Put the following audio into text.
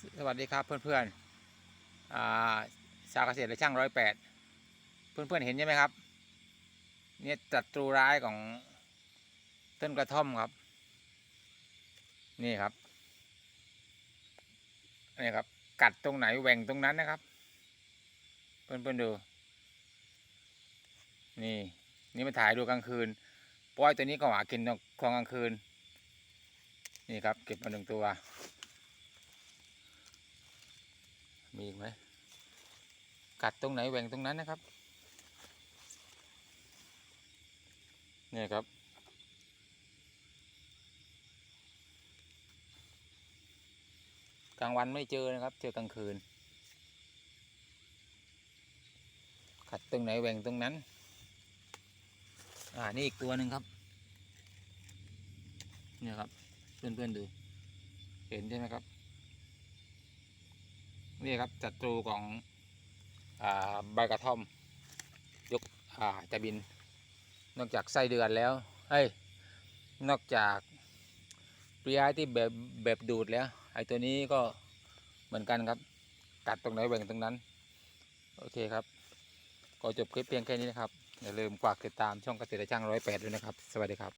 สวัสดีครับเพื่อนๆอ่าชาวเกษตรและช่างร้อยแปดเพื่อนๆเห็นใช่ไหมครับ เนี่ยจัตรูร้ายของต้นกระท่อมครับ นี่ครับนี่ครับ กัดตรงไหนแหว่งตรงนั้นนะครับ เพื่อนๆดู นี่ นี่มาถ่ายดูกลางคืนปล่อยตัวนี้ก็หากินตอนกลางคืน นี่ครับ เก็บมาหนึ่งตัว มีอีกไหม กัดตรงไหนแหว่งตรงนั้นนะครับ เนี่ยครับ กลางวันไม่เจอนะครับ เจอกลางคืน กัดตรงไหนแหว่งตรงนั้น อ่า นี่อีกตัวหนึ่งครับ เนี่ยครับ เพื่อนๆดู เห็นใช่ไหมครับ นี่ครับศัตรูของอใบกระท่อม ยกจะบิน นอกจากไส้เดือนแล้วเฮ้ยนอกจากปริยายที่แบบแบบดูดแล้วไอ้ตัวนี้ก็เหมือนกันครับกัดตรงไหนแหว่งตรงนั้น โอเคครับ ก็จบคลิปเพียงแค่นี้นะครับ อย่าลืมฝากติดตามช่องเกษตรช่างร้อยแปดด้วยนะครับ สวัสดีครับ